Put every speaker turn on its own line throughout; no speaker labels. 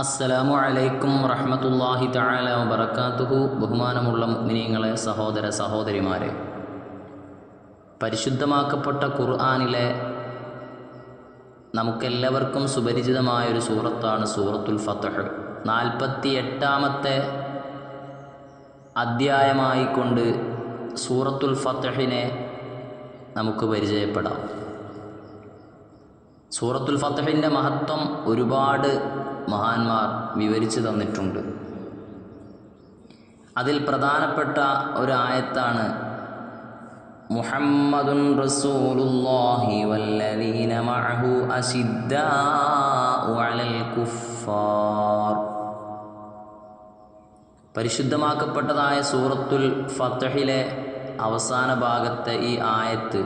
അസ്സലാമു അലൈക്കും റഹ്മത്തുള്ളാഹി തആല വബറകാതുഹു. ബഹുമാനമുള്ള മുഅ്മിനീങ്ങളെ സഹോദര സഹോദരിമാരെ. പരിശുദ്ധമാക്കപ്പെട്ട ഖുർആനിലെ നമുക്കെല്ലാവർക്കും സുപരിചിതമായൊരു സൂറത്താണ് സൂറത്തുൽ ഫത്ഹ്. നാൽപ്പത്തി എട്ടാമത്തെ അധ്യായമായിക്കൊണ്ട് സൂറത്തുൽ ഫത്ഹിനെ നമുക്ക് പരിചയപ്പെടാം. സൂറത്തുൽ ഫത്തഹിന്റെ മഹത്വം ഒരുപാട് മഹാന്മാർ വിവരിച്ചു തന്നിട്ടുണ്ട്. അതിൽ പ്രധാനപ്പെട്ട ഒരു ആയത്താണ് മുഹമ്മദുൻ റസൂലുള്ളാഹി വല്ലദീന മഅഹു അശിദ്ദാഉ അലൽ കുഫാർ പരിശുദ്ധമാക്കപ്പെട്ടതായ സൂറത്തുൽ ഫത്തഹിലെ അവസാന ഭാഗത്തെ ഈ ആയത്ത്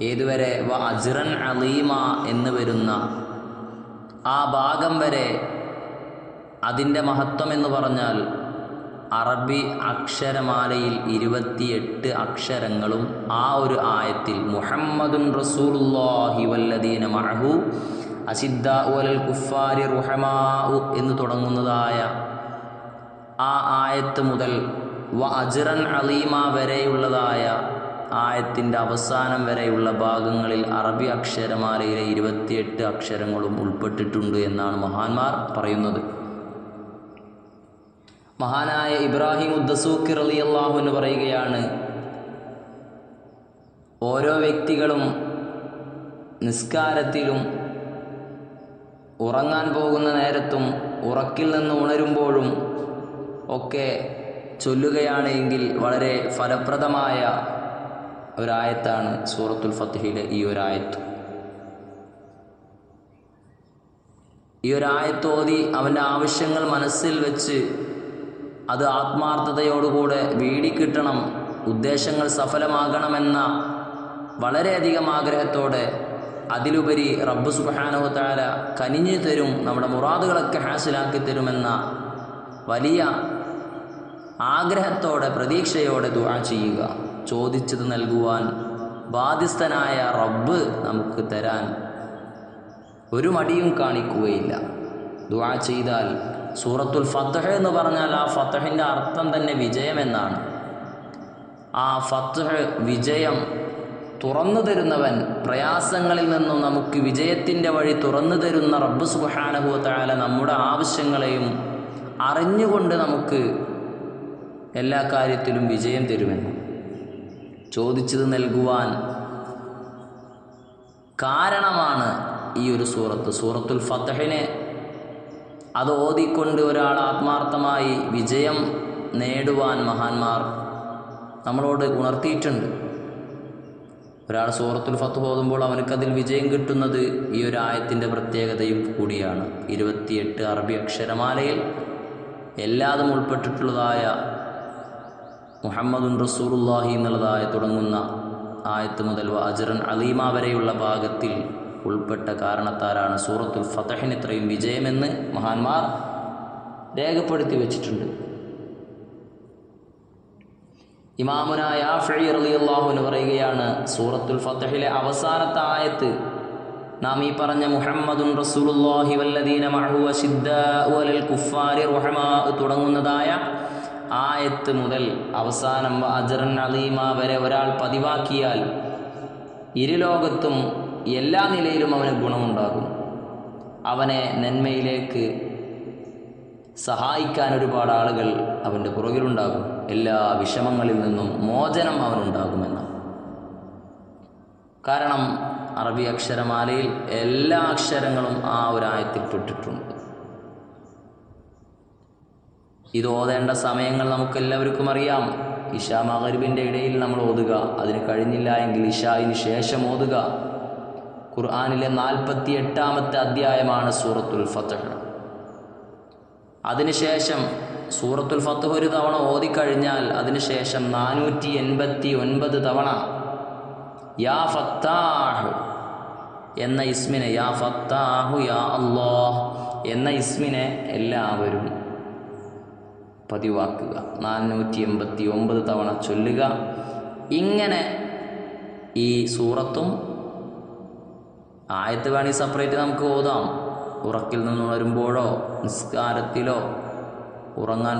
ഏതുവരെ വ അജ്റൻ അലീമ എന്ന് വരുന്ന ആ ഭാഗം വരെ അതിന്റെ മഹത്വം എന്ന് പറഞ്ഞാൽ അറബി അക്ഷരമാലയിൽ ഇരുപത്തിയെട്ട് അക്ഷരങ്ങളും ആ ഒരു ആയത്തിൽ മുഹമ്മദുൻ റസൂലുള്ളാഹി വല്ലദീന മഅഹു അസിദ്ദ ഉലൽ കുഫാരി റുഹമാഉ എന്ന് തുടങ്ങുന്നതായ ആ ആയത്ത് മുതൽ വ അജ്റൻ അലീമ വരെയുള്ളതായ ആയത്തിന്റെ അവസാനം വരെയുള്ള ഭാഗങ്ങളിൽ അറബി അക്ഷരമാലയിലെ ഇരുപത്തിയെട്ട് അക്ഷരങ്ങളും ഉൾപ്പെട്ടിട്ടുണ്ട് എന്നാണ് മഹാന്മാർ പറയുന്നത്. മഹാനായ ഇബ്രാഹിം ഉദ്ദസൂക്കിർ അലി എന്ന് പറയുകയാണ് ഓരോ വ്യക്തികളും നിസ്കാരത്തിലും ഉറങ്ങാൻ പോകുന്ന നേരത്തും ഉറക്കിൽ നിന്ന് ഉണരുമ്പോഴും ഒക്കെ ചൊല്ലുകയാണെങ്കിൽ വളരെ ഫലപ്രദമായ ഒരായത്താണ് സൂറത്തുൽ ഫത്തിഹിലെ ഈ ഒരായത്ത്. ഈ ഒരായത്ത് ഓതി അവന്റെ ആവശ്യങ്ങൾ മനസ്സിൽ വെച്ച് അത് ആത്മാർത്ഥതയോടുകൂടെ വീടിക്കിട്ടണം ഉദ്ദേശങ്ങൾ സഫലമാകണമെന്ന വളരെയധികം ആഗ്രഹത്തോടെ അതിലുപരി റബ്ബ് സുബാനുഹത്താല കനിഞ്ഞു തരും നമ്മുടെ മുറാദുകളൊക്കെ ഹാസിലാക്കി തരുമെന്ന വലിയ ആഗ്രഹത്തോടെ പ്രതീക്ഷയോടെ ദുആ ചെയ്യുക. ചോദിച്ചത് നൽകുവാൻ ബാധ്യസ്ഥനായ റബ്ബ് നമുക്ക് തരാൻ ഒരു മടിയും കാണിക്കുകയില്ല. ദുആ ചെയ്താൽ സൂറത്തുൽ ഫത്തഹ് എന്ന് പറഞ്ഞാൽ ആ ഫത്തഹിന്റെ അർത്ഥം തന്നെ വിജയമെന്നാണ്. ആ ഫത്തഹ് വിജയം തുറന്നു തരുന്നവൻ പ്രയാസങ്ങളിൽ നിന്നും നമുക്ക് വിജയത്തിന്റെ വഴി തുറന്നു തരുന്ന റബ്ബ് സുബാനഹുത്താല നമ്മുടെ ആവശ്യങ്ങളെയും അറിഞ്ഞുകൊണ്ട് നമുക്ക് എല്ലാ കാര്യത്തിലും വിജയം തരുമെന്ന്. ചോദിച്ചത് നൽകുവാൻ കാരണമാണ് ഈ ഒരു സൂറത്ത്. സൂറത്തുൽ ഫത്തഹിനെ അത് ഓതിക്കൊണ്ട് ഒരാൾ ആത്മാർത്ഥമായി വിജയം നേടുവാൻ മഹാന്മാർ നമ്മളോട് ഉണർത്തിയിട്ടുണ്ട്. ഒരാൾ സൂറത്തുൽ ഫത്ത് ഓതുമ്പോൾ അവനക്കതിൽ വിജയം കിട്ടുന്നത് ഈ ഒരു ആയത്തിന്റെ പ്രത്യേകതയും കൂടിയാണ്. ഇരുപത്തിയെട്ട് അറബി അക്ഷരമാലയിൽ എല്ലാതും ഉൾപ്പെട്ടിട്ടുള്ളതായ മുഹമ്മദുൻ റസൂറുല്ലാഹി എന്നുള്ളതായ തുടങ്ങുന്ന ആയത്ത് മുതൽ അജറൻ അലീമ വരെയുള്ള ഭാഗത്തിൽ ഉൾപ്പെട്ട കാരണത്താലാണ് സൂറത്തുൽ ഫതഹിന് ഇത്രയും വിജയമെന്ന് മഹാന്മാർ രേഖപ്പെടുത്തി വച്ചിട്ടുണ്ട്. ഇമാമുനായ അള്ളാഹുവിന് പറയുകയാണ് സൂറത്തുൽ ഫതഹിലെ അവസാനത്തെ ആയത്ത് നാം ഈ പറഞ്ഞ മുഹമ്മദുൻ റസൂലുള്ളാഹി വല്ലദീന കുഫാരി റഹമാ തുടങ്ങുന്നതായ ആയത്ത് മുതൽ അവസാനം അജറൻ അലീമ വരെ ഒരാൾ പതിവാക്കിയാൽ ഇരുലോകത്തും എല്ലാ നിലയിലും അവന് ഗുണമുണ്ടാകും. അവനെ നന്മയിലേക്ക് സഹായിക്കാൻ ഒരുപാട് ആളുകൾ അവന്റെ പുറകിലുണ്ടാകും. എല്ലാ വിഷമങ്ങളിൽ നിന്നും മോചനം അവനുണ്ടാകുമെന്ന് കാരണം അറബി അക്ഷരമാലയിൽ എല്ലാ അക്ഷരങ്ങളും ആ ഒരു ആയത്തിൽ പെട്ടിട്ടുണ്ട് ഇത് ഓതേണ്ട സമയങ്ങൾ നമുക്കെല്ലാവർക്കും അറിയാം. ഇഷാ മഹരിബിന്റെ ഇടയിൽ നമ്മൾ ഓതുക. അതിന് കഴിഞ്ഞില്ല എങ്കിൽ ഇഷായിന് ശേഷം ഓതുക. ഖുർആാനിലെ നാൽപ്പത്തി എട്ടാമത്തെ അധ്യായമാണ് സൂറത്തുൽ ഫത്തഹ് അതിനുശേഷം സൂറത്തുൽ ഫത്തഹ് ഒരു തവണ ഓതിക്കഴിഞ്ഞാൽ അതിനുശേഷം നാനൂറ്റി എൺപത്തി ഒൻപത് തവണ യാ ഫത്താഹ് എന്ന ഇസ്മിനെ യാ ഫത്താഹു യാ അള്ളാഹ് എന്ന ഇസ്മിനെ എല്ലാവരും പതിവാക്കുക. നാനൂറ്റി എൺപത്തി ഒമ്പത് തവണ ചൊല്ലുക. ഇങ്ങനെ ഈ സൂറത്തും ആയത്ത് വേണി സെപ്പറേറ്റ് നമുക്ക് ഓതാം. ഉറക്കിൽ നിന്ന് ഉണരുമ്പോഴോ നിസ്കാരത്തിലോ ഉറങ്ങാൻ